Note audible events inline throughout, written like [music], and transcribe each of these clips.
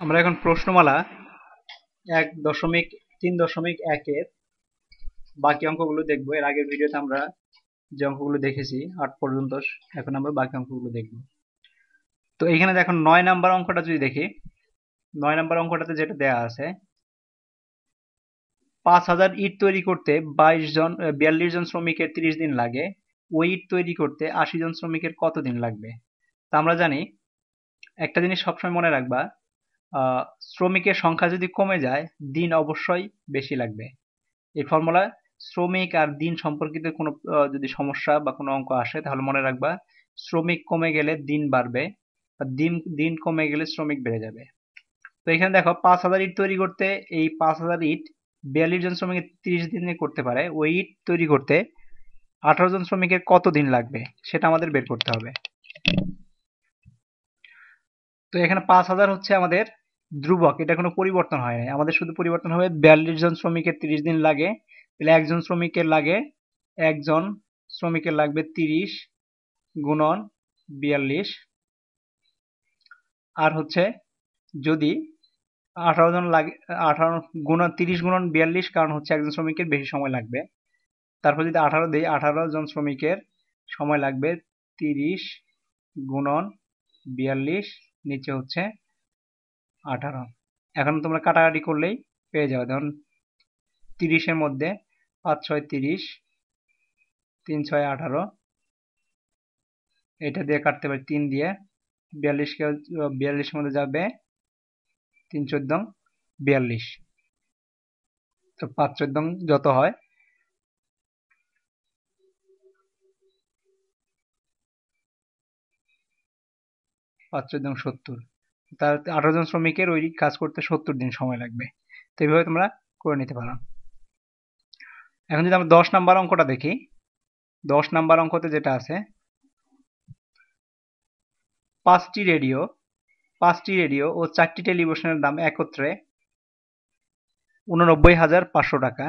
আমরা এখন প্রশ্নমালা এক দশমিক, তিন দশমিক একের বাকি অঙ্কগুলো দেখব। এর আগের ভিডিওতে আমরা যে অঙ্কগুলো দেখেছি, আট পর্যন্ত, এখন আমরা বাকি অঙ্কগুলো দেখব। তো এখানে দেখো, নয় নাম্বার অঙ্কটা যদি দেখি, নয় নাম্বার অঙ্কটাতে যেটা দেয়া আছে, পাঁচ হাজার ইট তৈরি করতে বাইশ জন বিয়াল্লিশ জন শ্রমিকের তিরিশ দিন লাগে। ওই ইট তৈরি করতে আশি জন শ্রমিকের কত দিন লাগবে? তা আমরা জানি। একটা জিনিস সবসময় মনে রাখবা শ্রমিকের সংখ্যা যদি কমে যায়, দিন অবশ্যই বেশি লাগবে। এই ফর্মুলা শ্রমিক আর দিন সম্পর্কিত কোনো যদি সমস্যা বা কোনো অঙ্ক আসে, তাহলে মনে রাখবা, শ্রমিক কমে গেলে দিন বাড়বে দিন দিন কমে গেলে শ্রমিক বেড়ে যাবে। তো এখানে দেখো, পাঁচ হাজার ইট তৈরি করতে, এই পাঁচ হাজার ইট বিয়াল্লিশ জন শ্রমিক তিরিশ দিনে করতে পারে। ওই ইট তৈরি করতে আঠারো জন শ্রমিকের কত দিন লাগবে, সেটা আমাদের বের করতে হবে। তো এখানে পাঁচ হাজার হচ্ছে আমাদের ধ্রুবক, এটা কোনো পরিবর্তন হয় নাই। আমাদের শুধু পরিবর্তন হবে বিয়াল্লিশ জন শ্রমিকের তিরিশ দিন লাগে। তাহলে একজন শ্রমিকের লাগে একজন শ্রমিকের লাগবে তিরিশ গুণন বিয়াল্লিশ। আর হচ্ছে যদি আঠারো জন লাগে, আঠারো গুণন তিরিশ গুণন বিয়াল্লিশ, কারণ হচ্ছে একজন শ্রমিকের বেশি সময় লাগবে। তারপর যদি আঠারো দিই, আঠারো জন শ্রমিকের সময় লাগবে তিরিশ গুণন বিয়াল্লিশ, নিচে হচ্ছে আঠারো। এখন তোমরা কাটাকাটি করলেই পেয়ে যাবে। ধরুন তিরিশের মধ্যে পাঁচ ছয় তিরিশ তিন ছয় আঠারো, এটা দিয়ে কাটতে পারি তিন দিয়ে। বিয়াল্লিশকে বিয়াল্লিশের মধ্যে যাবে তিন চোদ্দ, বিয়াল্লিশ। তো পাঁচ চোদ্দ যত হয়, পাঁচ চোদ্দ সত্তর। তার আঠারো জন শ্রমিকের ওই কাজ করতে সত্তর দিন সময় লাগবে। তো এইভাবে তোমরা করে নিতে পারো। এখন যদি আমরা দশ নাম্বার অঙ্কটা দেখি, দশ নাম্বার অঙ্কতে যেটা আছে, পাঁচটি রেডিও পাঁচটি রেডিও ও চারটি টেলিভিশনের দাম একত্রে উননব্বই হাজার পাঁচশো টাকা।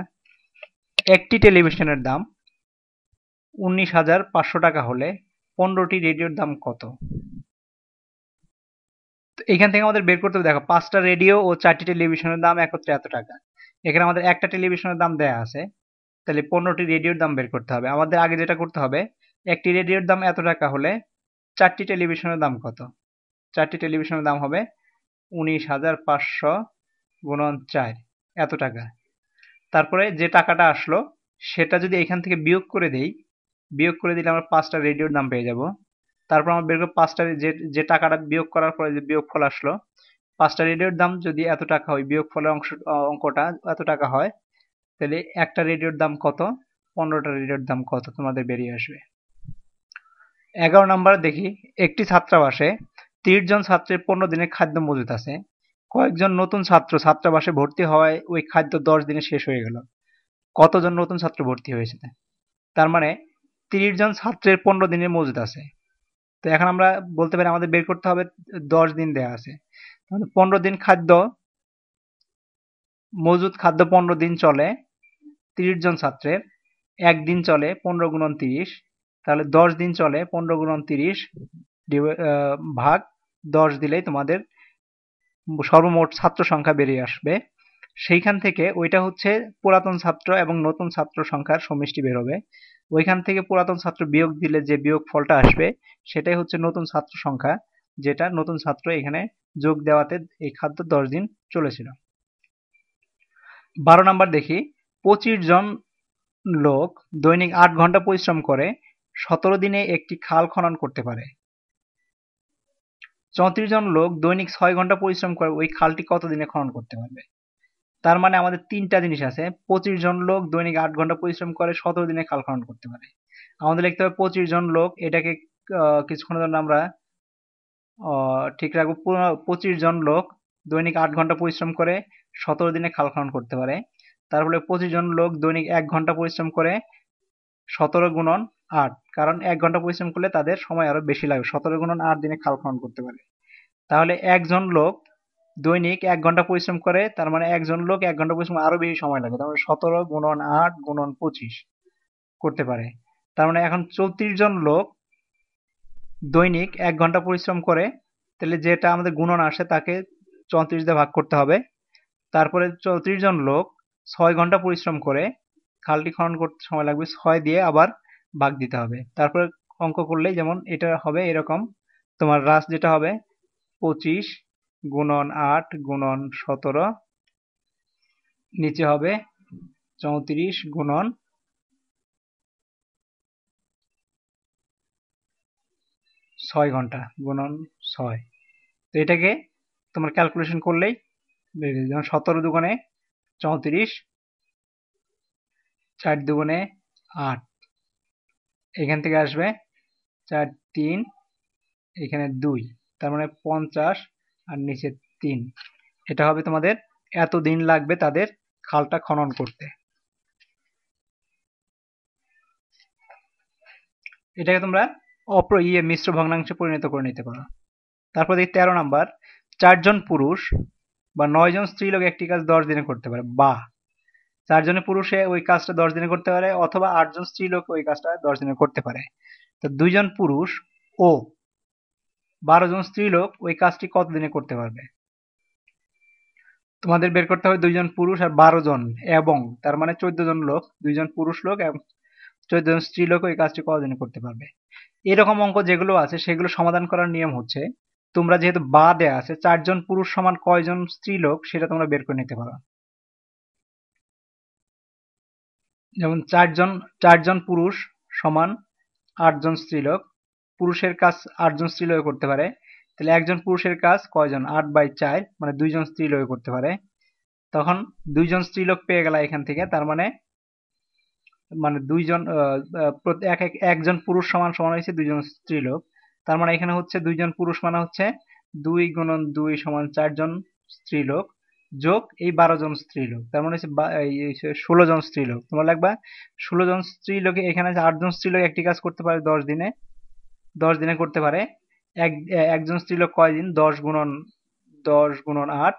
একটি টেলিভিশনের দাম উনিশ হাজার পাঁচশো টাকা হলে পনেরোটি রেডিওর দাম কত? এখান থেকে আমাদের বের করতে হবে। দেখো, পাঁচটা রেডিও ও চারটি টেলিভিশনের দাম একত্রে এত টাকা। এখানে আমাদের একটা টেলিভিশনের দাম দেয়া আছে। তাহলে পনেরোটি রেডিওর দাম বের করতে হবে। আমাদের আগে যেটা করতে হবে, একটি রেডিওর দাম এত টাকা হলে চারটি টেলিভিশনের দাম কত? চারটি টেলিভিশনের দাম হবে উনিশ হাজার পাঁচশো গুণন চার। এত টাকা। তারপরে যে টাকাটা আসলো, সেটা যদি এখান থেকে বিয়োগ করে দেই, বিয়োগ করে দিলে আমরা পাঁচটা রেডিওর দাম পেয়ে যাব। তারপর আমরা বের করব পাঁচটা যে যে টাকাটা বিয়োগ করার পরে যে বিয়োগ ফল আসলো, পাঁচটা রেডিওর দাম যদি এত টাকা হয় বিয়োগ ফলের অংশ, অঙ্কটা এত টাকা হয়, তাহলে একটা রেডিওর দাম কত? পনেরোটা রেডিওর দাম কত? তোমাদের বেরিয়ে আসবে। এগারো নাম্বার দেখি, একটি ছাত্রাবাসে তিরিশ জন ছাত্রের পনেরো দিনের খাদ্য মজুত আছে। কয়েকজন নতুন ছাত্র ছাত্রাবাসে ভর্তি হওয়ায় ওই খাদ্য দশ দিনে শেষ হয়ে গেল। কতজন নতুন ছাত্র ভর্তি হয়েছে? তার মানে তিরিশ জন ছাত্রের পনেরো দিনের মজুত আছে। তো এখন আমরা বলতে পারি আমাদের বের করতে হবে দশ দিন দেয়া আছে। পনেরো দিন খাদ্য মজুদ খাদ্য পনেরো দিন চলে, তিরিশ জন ছাত্রের একদিন চলে পনেরো গুণন তিরিশ, তাহলে দশ দিন চলে পনেরো গুণন তিরিশ ভাগ দশ দিলেই তোমাদের সর্বমোট ছাত্র সংখ্যা বেরিয়ে আসবে। সেইখান থেকে ওইটা হচ্ছে পুরাতন ছাত্র এবং নতুন ছাত্র সংখ্যার সমষ্টি বেরোবে ওইখান থেকে পুরাতন ছাত্র বিয়োগ দিলে যে বিয়োগ ফলটা আসবে, সেটাই হচ্ছে নতুন ছাত্র সংখ্যা, যেটা নতুন ছাত্র এখানে যোগ দেওয়াতে এই খাদ্য দশ দিন চলেছিল। বারো নাম্বার দেখি, পঁচিশ জন লোক দৈনিক আট ঘণ্টা পরিশ্রম করে সতেরো দিনে একটি খাল খনন করতে পারে। চৌত্রিশ জন লোক দৈনিক ছয় ঘণ্টা পরিশ্রম করে ওই খালটি কত দিনে খনন করতে পারবে? তার মানে আমাদের তিনটা জিনিস আছে। পঁচিশ জন লোক দৈনিক আট ঘণ্টা পরিশ্রম করে সতেরো দিনে খাল খনন করতে পারে। আমাদের লিখতে হবে পঁচিশ জন লোক, এটাকে কিছুক্ষণের জন্য আমরা ঠিক রাখব। পঁচিশ জন লোক দৈনিক আট ঘণ্টা পরিশ্রম করে সতেরো দিনে খাল খনন করতে পারে। তারপরে পঁচিশ জন লোক দৈনিক এক ঘণ্টা পরিশ্রম করে সতেরো গুণন আট। কারণ এক ঘণ্টা পরিশ্রম করলে তাদের সময় আরও বেশি লাগবে। সতেরো গুণন আট দিনে খাল খনন করতে পারে। তাহলে একজন লোক দৈনিক এক ঘণ্টা পরিশ্রম করে, তার মানে একজন লোক এক ঘণ্টা পরিশ্রম আরও বেশি সময় লাগে, তার মানে সতেরো গুণন আট গুণন পঁচিশ করতে পারে। তার মানে এখন চৌত্রিশ জন লোক দৈনিক এক ঘণ্টা পরিশ্রম করে, তাহলে যেটা আমাদের গুণন আসে তাকে চৌত্রিশ দিয়ে ভাগ করতে হবে। তারপরে চৌত্রিশ জন লোক ছয় ঘণ্টা পরিশ্রম করে, খালটি খনন করতে সময় লাগবে, ছয় দিয়ে আবার ভাগ দিতে হবে। তারপরে অঙ্ক করলেই যেমন এটা হবে এরকম, তোমার রাস যেটা হবে পঁচিশ গুণন আট গুণন সতেরো। নিচে হবে চৌত্রিশ গুণন। ছয় ঘণ্টা গুণন ছয়। তো এটাকে তোমার ক্যালকুলেশন করলেই যেমন সতেরো দুগুণে চৌত্রিশ, চার দুগুণে আট। এখান থেকে আসবে চার তিন, এখানে দুই। তার মানে পঞ্চাশ আর নিচে তিন। এটা হবে তোমাদের এত দিন লাগবে তাদের খালটা খনন করতে। এটাকে তোমরা অপ্র ইয়ে মিশ্র ভগ্নাংশে পরিণত করে নিতে পারো। তারপর দেখি তেরো নাম্বার, চারজন পুরুষ বা নয় জন স্ত্রী লোক একটি কাজ দশ দিনে করতে পারে। বা চারজনের পুরুষে ওই কাজটা দশ দিনে করতে পারে অথবা আটজন স্ত্রী লোক ওই কাজটা দশ দিনে করতে পারে। তো দুইজন পুরুষ ও বারো জন স্ত্রী লোক ওই কাজটি কত দিনে করতে পারবে? তোমাদের বের করতে হবে দুইজন পুরুষ আর বারো জন এবং তার মানে চোদ্দ জন লোক, দুইজন পুরুষ লোক এবং চোদ্দ জন স্ত্রী লোক ওই কাজটি কতদিনে করতে পারবে? এরকম অঙ্ক যেগুলো আছে সেগুলো সমাধান করার নিয়ম হচ্ছে, তোমরা যেহেতু বা দেয়া আছে, চারজন পুরুষ সমান কয়জন স্ত্রী লোক সেটা তোমরা বের করে নিতে পারো। যেমন চারজন চারজন পুরুষ সমান আটজন স্ত্রীলোক পুরুষের কাজ আটজন স্ত্রীলোক করতে পারে। তাহলে একজন পুরুষের কাজ কয়জন? আট বাই চার মানে দুইজন স্ত্রীলোক করতে পারে। তখন দুইজন স্ত্রীলোক পেয়ে গেল এখান থেকে। তার মানে মানে দুইজন এক একজন পুরুষ সমান সমান হয়েছে দুইজন স্ত্রীলোক তার মানে এখানে হচ্ছে দুইজন পুরুষ মানে হচ্ছে দুই গুণন দুই সমান চারজন স্ত্রীলোক যোগ এই বারো জন স্ত্রী লোক। তার মানে হচ্ছে ষোলো জন স্ত্রী লোক। তোমরা লাগবা ষোলো জন স্ত্রী লোকে এখানে আটজন স্ত্রী লোক একটি কাজ করতে পারে দশ দিনে। দশ দিনে করতে পারে। এক, একজন স্ত্রী লোক কয়দিন দশ গুণন দশ গুণন আট।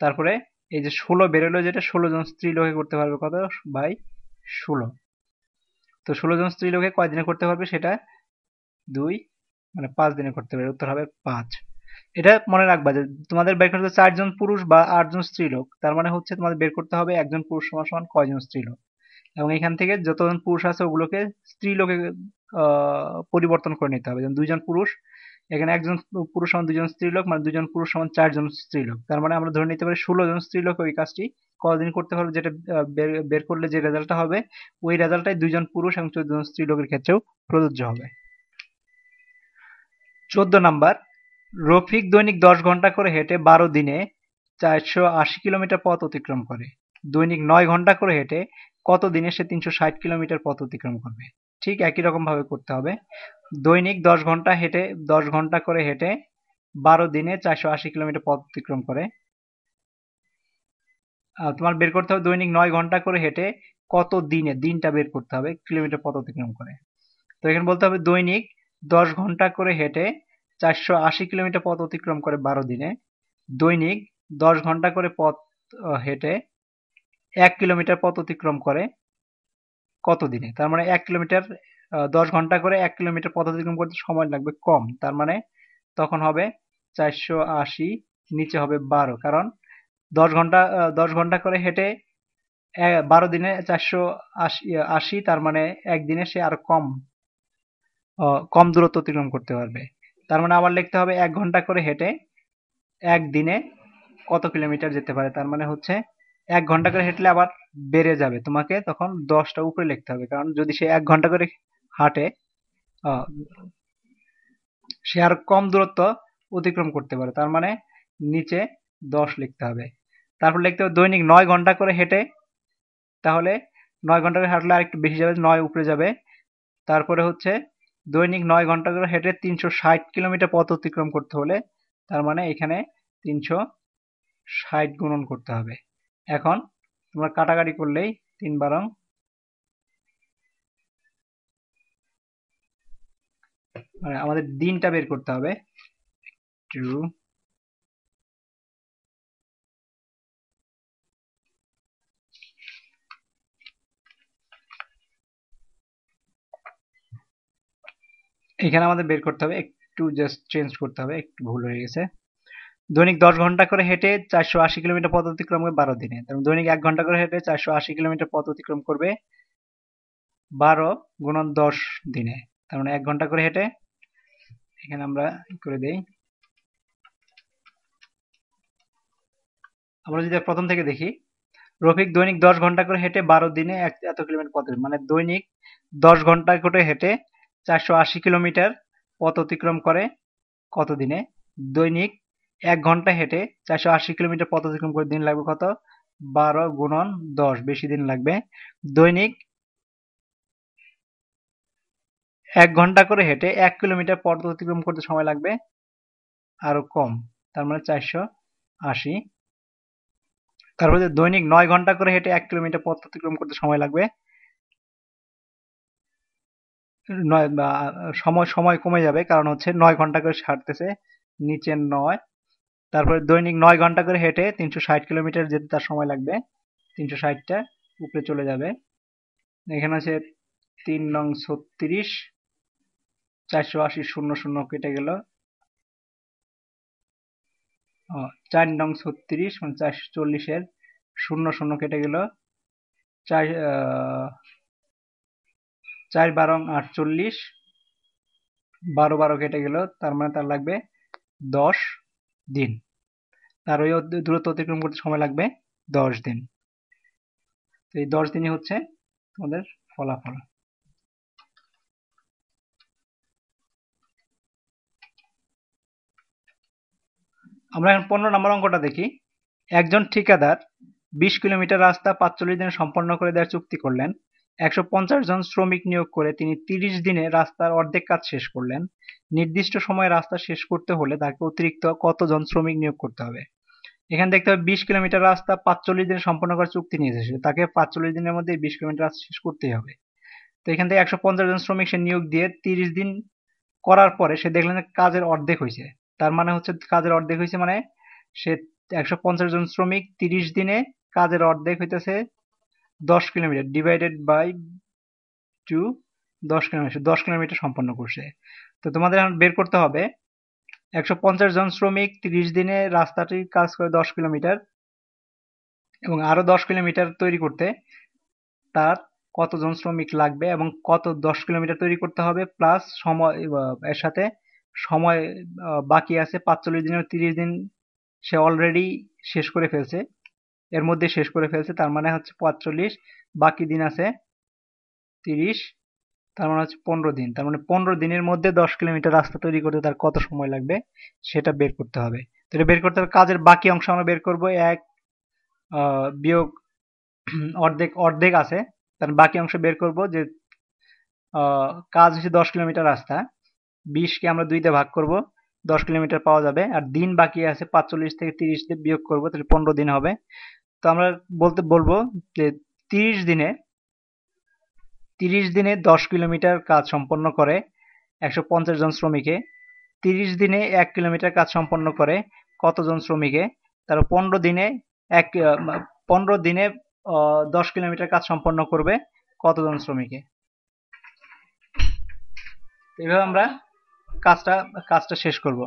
তারপরে এই যে ষোলো বেরোলো যেটা, ষোলো জন স্ত্রী লোকে করতে পারবে কত? বাই ষোলো। তো ষোলো জন স্ত্রী লোকে কয় দিনে করতে পারবে সেটা? দুই মানে পাঁচ দিনে করতে পারবে। উত্তর হবে পাঁচ। এটা মনে রাখবা যে তোমাদের বের করতে চারজন পুরুষ বা আটজন স্ত্রীলোক তার মানে হচ্ছে তোমাদের বের করতে হবে একজন পুরুষ সমান সমান কয়জন স্ত্রীলোক এবং এখান থেকে যতজন পুরুষ আছে ওগুলোকে স্ত্রীলোকে পরিবর্তন করে নিতে হবে। যেমন দুইজন পুরুষ, এখানে একজন পুরুষ সমান দুজন স্ত্রীলোক মানে দুজন পুরুষ সমান চারজন স্ত্রীলোক তার মানে আমরা ধরে নিতে পারি ষোলো জন স্ত্রীলোক ওই কাজটি কদিন করতে পারবে যেটা বের করলে যে রেজাল্টটা হবে, ওই রেজাল্টটাই দুইজন পুরুষ এবং চোদ্দ জন স্ত্রীলোকের ক্ষেত্রেও প্রযোজ্য হবে। চোদ্দ নাম্বার, রফিক দৈনিক দশ ঘণ্টা করে হেঁটে বারো দিনে চারশো আশি কিলোমিটার পথ অতিক্রম করে। দৈনিক নয় ঘণ্টা করে হেঁটে কত দিনে সে তিনশো ষাট কিলোমিটার পথ অতিক্রম করবে? ঠিক একই রকম ভাবে করতে হবে। দৈনিক দশ ঘণ্টা হেঁটে, দশ ঘণ্টা করে হেঁটে বারো দিনে চারশো আশি কিলোমিটার পথ অতিক্রম করে। তোমার বের করতে হবে দৈনিক নয় ঘণ্টা করে হেঁটে কত দিনে দিনটা বের করতে হবে কিলোমিটার পথ অতিক্রম করে। তো এখানে বলতে হবে দৈনিক দশ ঘণ্টা করে হেঁটে চারশো আশি কিলোমিটার পথ অতিক্রম করে বারো দিনে। দৈনিক দশ ঘণ্টা করে পথ হেঁটে এক কিলোমিটার পথ অতিক্রম করে কত দিনে? তার মানে এক কিলোমিটার দশ ঘণ্টা করে এক কিলোমিটার পথ অতিক্রম করতে সময় লাগবে কম। তার মানে তখন হবে চারশো আশি, নিচে হবে বারো। কারণ দশ ঘণ্টা দশ ঘণ্টা করে হেঁটে বারো দিনে চারশো আশি আশি, তার মানে একদিনে সে আর কম কম দূরত্ব অতিক্রম করতে পারবে। তার মানে আবার লিখতে হবে এক ঘণ্টা করে হেঁটে একদিনে কত কিলোমিটার যেতে পারে? তার মানে হচ্ছে এক ঘণ্টা করে হেঁটলে আবার বেড়ে যাবে। তোমাকে তখন দশটা উপরে লিখতে হবে। কারণ যদি সে এক ঘণ্টা করে হাঁটে সে আর কম দূরত্ব অতিক্রম করতে পারে। তার মানে নিচে দশ লিখতে হবে। তারপর লিখতে হবে দৈনিক নয় ঘণ্টা করে হেঁটে, তাহলে নয় ঘণ্টা করে হাঁটলে আরেকটু বেশি যাবে, নয় উপরে যাবে। তারপরে হচ্ছে দৈনিক নয় ঘণ্টা করে হেঁটে তিনশো ষাট কিলোমিটার পথ অতিক্রম করতে হলে তার মানে এখানে তিনশো ষাট গুণন করতে হবে। এখন তোমরা কাটাকাটি করলেই তিন বারং মানে আমাদের দিনটা বের করতে হবে। টু এখানে আমাদের বের করতে হবে, একটু জাস্ট চেঞ্জ করতে হবে, একটু ভুল হয়ে গেছে। দৈনিক দশ ঘণ্টা করে হেঁটে চারশো আশি কিলোমিটার পথ অতিক্রম করবে বারো দিনে। তারপর দৈনিক এক ঘণ্টা করে হেঁটে চারশো আশি কিলোমিটার পথ অতিক্রম করবে বারো গুণন দশ দিনে। তার মানে এক ঘণ্টা করে হেঁটে এখানে আমরা করে দেই। আমরা যদি প্রথম থেকে দেখি, রফিক দৈনিক দশ ঘণ্টা করে হেঁটে বারো দিনে এত কিলোমিটার পথ মানে দৈনিক দশ ঘণ্টা করে হেঁটে চারশো আশি কিলোমিটার পথ অতিক্রম করে কত দিনে? দৈনিক এক ঘণ্টা হেঁটে চারশো আশি কিলোমিটার পথ অতিক্রম করে দিন লাগবে কত? বারো গুণন দশ, বেশি দিন লাগবে। দৈনিক এক ঘণ্টা করে হেঁটে এক কিলোমিটার পথ অতিক্রম করতে সময় লাগবে আরও কম, তার মানে চারশো আশি। তারপরে দৈনিক নয় ঘণ্টা করে হেঁটে এক কিলোমিটার পথ অতিক্রম করতে সময় লাগবে, নয় সময় সময় কমে যাবে, কারণ হচ্ছে নয় ঘণ্টা করে ছাড়তেছে নিচে নয় তারপরে দৈনিক নয় ঘণ্টা করে হেঁটে তিনশো ষাট কিলোমিটার যেতে তার সময় লাগবে। তিনশো ষাটটা উপরে চলে যাবে। এখানে আছে তিন নং ছত্রিশ। চারশো আশি শূন্য শূন্য কেটে গেল। চার নং ছত্রিশ মানে চারশো চল্লিশের শূন্য শূন্য কেটে গেল। চার চার বারং আটচল্লিশ, বারো বারো কেটে গেল। তার মানে তার লাগবে দশ। দিন। তার ওই দূরত্ব অতিক্রম করতে সময় লাগবে দশ দিন। তো এই দশ দিনই হচ্ছে তোমাদের ফলাফল। আমরা এখন পনেরো নম্বর অঙ্কটা দেখি। একজন ঠিকাদার বিশ কিলোমিটার রাস্তা পাঁচচল্লিশ দিনে সম্পন্ন করে দেওয়ার চুক্তি করলেন। একশো পঞ্চাশ জন শ্রমিক নিয়োগ করে তিনি তিরিশ দিনে রাস্তার অর্ধেক কাজ শেষ করলেন। নির্দিষ্ট সময়ে রাস্তা শেষ করতে হলে তাকে অতিরিক্ত কতজন শ্রমিক নিয়োগ করতে হবে? এখানে দেখতে হবে, বিশ কিলোমিটার রাস্তা পাঁচচল্লিশ দিনে সম্পন্ন করার চুক্তি নিয়ে এসেছে। তাকে পাঁচচল্লিশ দিনের মধ্যে বিশ কিলোমিটার রাস্তা শেষ করতেই হবে। তো এখান থেকে একশো পঞ্চাশ জন শ্রমিক সে নিয়োগ দিয়ে তিরিশ দিন করার পরে সে দেখলেন কাজের অর্ধেক হয়েছে। তার মানে হচ্ছে কাজের অর্ধেক হয়েছে মানে সে একশো পঞ্চাশ জন শ্রমিক তিরিশ দিনে কাজের অর্ধেক হইতেছে দশ কিলোমিটার ডিভাইডেড বাই টু দশ কিলোমিটার দশ কিলোমিটার সম্পন্ন করছে তো তোমাদের এখন বের করতে হবে, একশো পঞ্চাশ জন শ্রমিক, তিরিশ দিনে রাস্তাটি কাজ করে দশ কিলোমিটার, এবং আরও দশ কিলোমিটার তৈরি করতে তার কতজন শ্রমিক লাগবে, এবং কত দশ কিলোমিটার তৈরি করতে হবে প্লাস সময় এর সাথে সময় বাকি আছে, পাঁচচল্লিশ দিনের তিরিশ দিন সে অলরেডি শেষ করে ফেলছে। এর মধ্যে শেষ করে ফেলছে, তার মানে হচ্ছে পাঁচচল্লিশ বাকি দিন আছে তিরিশ, তার মানে হচ্ছে পনেরো দিন। তার মানে পনেরো দিনের মধ্যে দশ কিলোমিটার রাস্তা তৈরি করতে তার কত সময় লাগবে, সেটা বের করতে হবে। তাহলে বের করতে হবে, কাজের বাকি অংশ আমরা বের করব, এক বিয়োগ [clears throat] অর্ধেক অর্ধেক আছে, তার বাকি অংশ বের করব যে কাজ হচ্ছে দশ কিলোমিটার রাস্তা, বিশকে আমরা দুইতে ভাগ করব, দশ কিলোমিটার পাওয়া যাবে, আর দিন বাকি আছে পাঁচচল্লিশ থেকে তিরিশ বিয়োগ করব, তাহলে পনেরো দিন হবে। তো আমরা বলতে, বলব যে তিরিশ দিনে তিরিশ দিনে দশ কিলোমিটার কাজ সম্পন্ন করে একশো পঞ্চাশ জন শ্রমিকে, তিরিশ দিনে এক কিলোমিটার কাজ সম্পন্ন করে কতজন শ্রমিকে তার পনেরো দিনে এক পনেরো দিনে দশ কিলোমিটার কাজ সম্পন্ন করবে কতজন শ্রমিকে। এভাবে আমরা কাজটা কাজটা শেষ করব।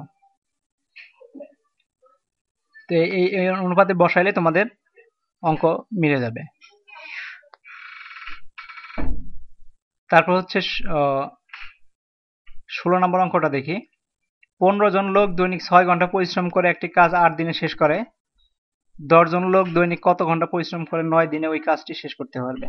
তো এই অনুপাতে বসাইলে তোমাদের অঙ্ক মিলে যাবে। তারপর হচ্ছে ষোলো নম্বর অঙ্কটা দেখি। পনেরো জন লোক দৈনিক ছয় ঘণ্টা পরিশ্রম করে একটি কাজ আট দিনে শেষ করে। দশজন লোক দৈনিক কত ঘণ্টা পরিশ্রম করে নয় দিনে ওই কাজটি শেষ করতে পারবে?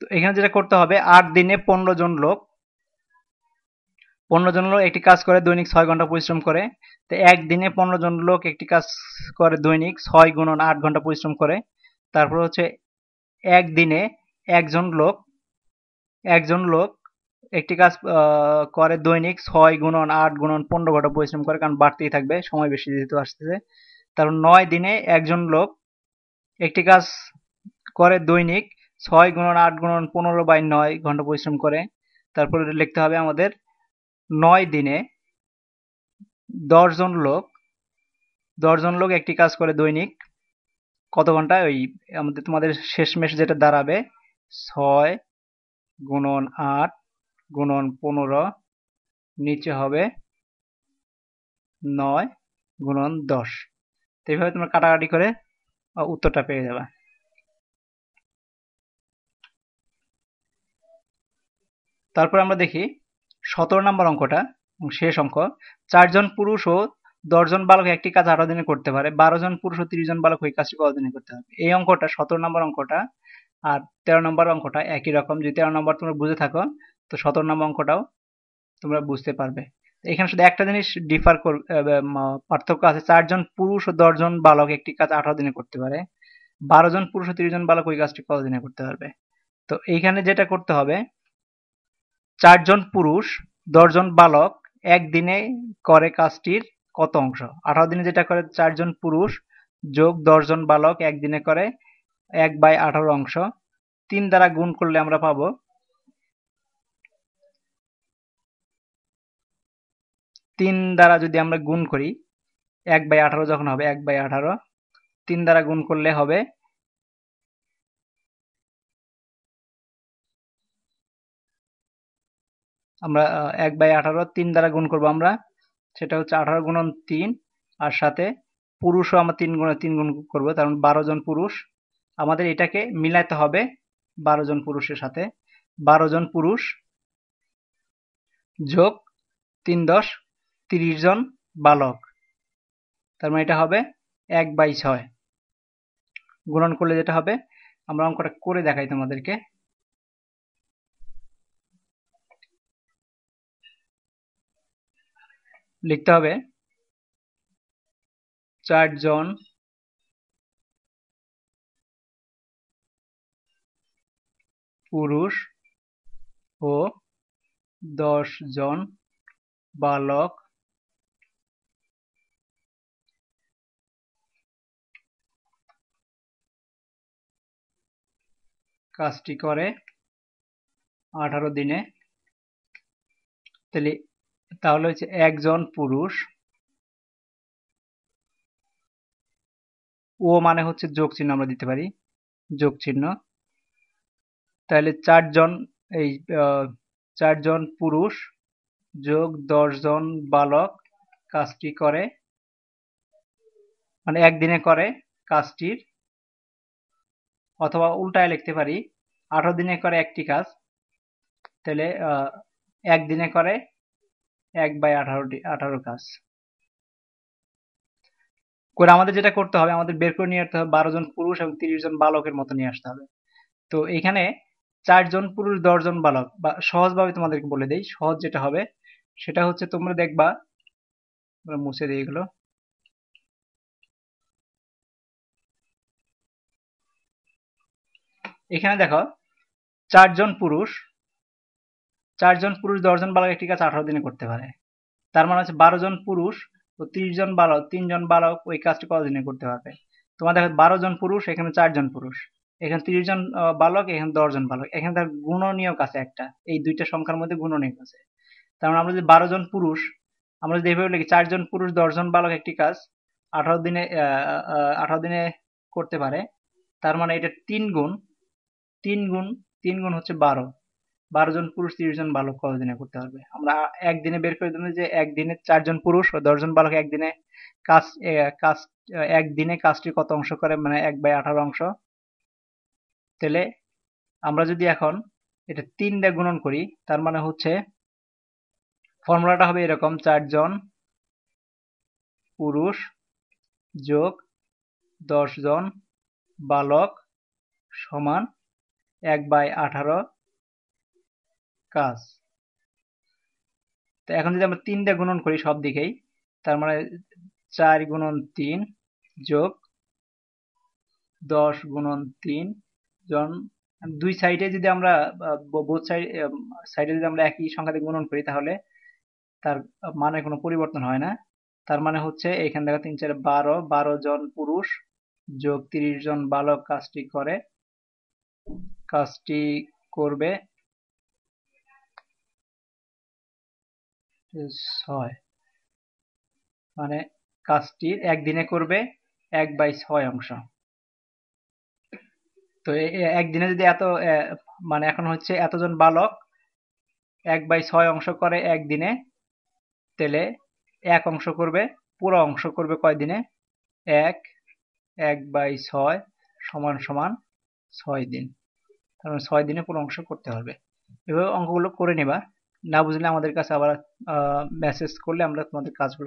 তো এখানে যেটা করতে হবে, আট দিনে পনেরো জন লোক পনেরো জন লোক একটি কাজ করে দৈনিক ছয় ঘণ্টা পরিশ্রম করে। তো একদিনে পনেরো জন লোক একটি কাজ করে দৈনিক ছয় গুণন আট ঘণ্টা পরিশ্রম করে। তারপর হচ্ছে একদিনে একজন লোক একজন লোক একটি কাজ করে দৈনিক ছয় গুণন আট গুণন পনেরো ঘণ্টা পরিশ্রম করে, কারণ বাড়তেই থাকবে, সময় বেশি যেহেতু আসতেছে। তারপর নয় দিনে একজন লোক একটি কাজ করে দৈনিক ছয় গুণন আট গুণন পনেরো বাই নয় ঘণ্টা পরিশ্রম করে। তারপরে লিখতে হবে আমাদের নয় দিনে দশজন লোক দশজন লোক একটি কাজ করে দৈনিক। কত ঘণ্টা? ওই আমাদের, তোমাদের শেষমেশ যেটা দাঁড়াবে, ছয় গুণন আট গুণন পনেরো, নিচে হবে নয় গুণন দশ। তো এইভাবে তোমরা কাটাকাটি করে উত্তরটা পেয়ে যাবে। তারপর আমরা দেখি সতেরো নম্বর অঙ্কটা শেষ অঙ্ক, চারজন পুরুষ ও দশজন বালক একটি কাজ আঠারো দিনে করতে পারে, বারো জন পুরুষ ও তিরিশ জন বালক ওই কাজটি কত দিনে করতে হবে। এই অঙ্কটা, সতেরো নম্বর অঙ্কটা আর তেরো নম্বর অঙ্কটা একই রকম। যদি তেরো নম্বর তোমরা বুঝে থাকো, তো সতেরো নম্বর অঙ্কটাও তোমরা বুঝতে পারবে। এখানে শুধু একটা জিনিস ডিফার কর পার্থক্য আছে। চারজন পুরুষ ও দশজন বালক একটি কাজ আঠারো দিনে করতে পারে, বারো জন পুরুষ ও তিরিশ জন বালক ওই কাজটি কত দিনে করতে পারবে। তো এইখানে যেটা করতে হবে চারজন পুরুষ, দশজন বালক, একদিনে করে কাজটির কত অংশ? আঠারো দিনে যেটা করে চারজন পুরুষ, যোগ দশজন বালক, একদিনে করে এক বাই আঠারো অংশ। তিন দ্বারা গুণ করলে আমরা পাবো তিন দ্বারা যদি আমরা গুণ করি, এক বাই আঠারো যখন হবে, এক বাই আঠারো, তিন দ্বারা গুণ করলে হবে আমরা এক বাই আঠারো তিন দ্বারা গুণ করব আমরা। সেটা হচ্ছে আঠারো গুণন তিন, আর সাথে পুরুষও আমরা তিন গুণ তিন গুণ করব কারণ বারো জন পুরুষ। আমাদের এটাকে মিলাইতে হবে বারো জন পুরুষের সাথে। বারো জন পুরুষ যোগ তিন দশ, তিরিশ জন বালক। তার মানে এটা হবে এক বাই ছয়। গুণন করলে যেটা হবে, আমরা অঙ্কটা করে দেখাই তোমাদেরকে। লিখতে হবে। চারজন পুরুষ ও জন বালক। কাজটি করে আঠারো দিনে। তাহলে তাহলে হচ্ছে একজন পুরুষ, ও মানে হচ্ছে যোগ চিহ্ন আমরা দিতে পারি, যোগ চিহ্ন। তাহলে চারজন, এই চারজন পুরুষ যোগ দশজন বালক কাজটি করে মানে একদিনে করে কাজটির, অথবা উল্টায় লিখতে পারি, আঠারো দিনে করে একটি কাজ, তাহলে একদিনে করে এক বাই আঠারোটি, আঠারো কাজ। করে আমাদের যেটা করতে হবে, আমাদের বের করে নিয়ে আসতে হবে বারো জন পুরুষ এবং তিরিশ জন বালকের মতো নিয়ে আসতে হবে। তো এখানে চারজন পুরুষ দশজন বালক বা সহজভাবে তোমাদেরকে বলে দেই, সহজ যেটা হবে সেটা হচ্ছে তোমরা দেখবা মুছে দিই এগুলো। এখানে দেখো চারজন পুরুষ চারজন পুরুষ দশজন বালক একটি কাজ আঠারো দিনে করতে পারে। তার মানে হচ্ছে বারো জন পুরুষ ও তিরিশ জন বালক তিনজন বালক ওই কাজটি কত দিনে করতে পারবে? তোমার দেখো, বারো জন পুরুষ, এখানে চারজন পুরুষ। এখানে তিরিশ জন বালক, এখানে দশজন বালক। এখানে তার গুণনীয়ক আছে একটা। এই দুইটা সংখ্যার মধ্যে গুণনীয়ক আছে। তার মানে আমরা যদি বারো জন পুরুষ, আমরা যদি এভাবে লিখি চারজন পুরুষ দশজন বালক একটি কাজ আঠারো দিনে আঠারো দিনে করতে পারে, তার মানে এটা তিন গুণ তিন গুণ তিন গুণ হচ্ছে বারো। বারো জন পুরুষ, তিরিশ জন বালক কতদিনে করতে পারবে। আমরা একদিনে বের করে দেবো যে একদিনে চারজন পুরুষ ও দশজন বালক একদিনে কাজ কাজ, একদিনে কাজটি কত অংশ করে? মানে এক বাই আঠারো অংশ। তাহলে আমরা যদি এখন এটা তিন দিয়ে গুণন করি, তার মানে হচ্ছে ফর্মুলাটা হবে এরকম চারজন পুরুষ যোগ দশজন বালক সমান এক বাই আঠারো কাজ। তো এখন যদি আমরা তিন দিয়ে গুণন করি সব দিকেই, তার মানে চার গুণন তিন যোগ দশ গুণন তিন জন, দুই সাইডে যদি আমরা বোধ সাইড সাইডে যদি আমরা একই সংখ্যা দিয়ে গুণন করি তাহলে তার মানে কোনো পরিবর্তন হয় না। তার মানে হচ্ছে এখান থেকে তিন চার বারো বারো জন পুরুষ যোগ তিরিশ জন বালক কাজটি করে, কাজটি করবে ছয়। মানে কাজটি একদিনে করবে এক বাই ছয় অংশ। তো একদিনে যদি এত মানে এখন হচ্ছে এতজন বালক এক বাই ছয় অংশ করে একদিনে, তাহলে এক অংশ করবে, পুরো অংশ করবে কয় দিনে এক এক বাই ছয় সমান সমান ছয় দিন। কারণ ছয় দিনে পুরো অংশ করতে হবে। এভাবে অঙ্কগুলো করে নেবা। না বুঝলে আমাদের কাছে আবার মেসেজ করলে আমরা তোমাদের কাজগুলো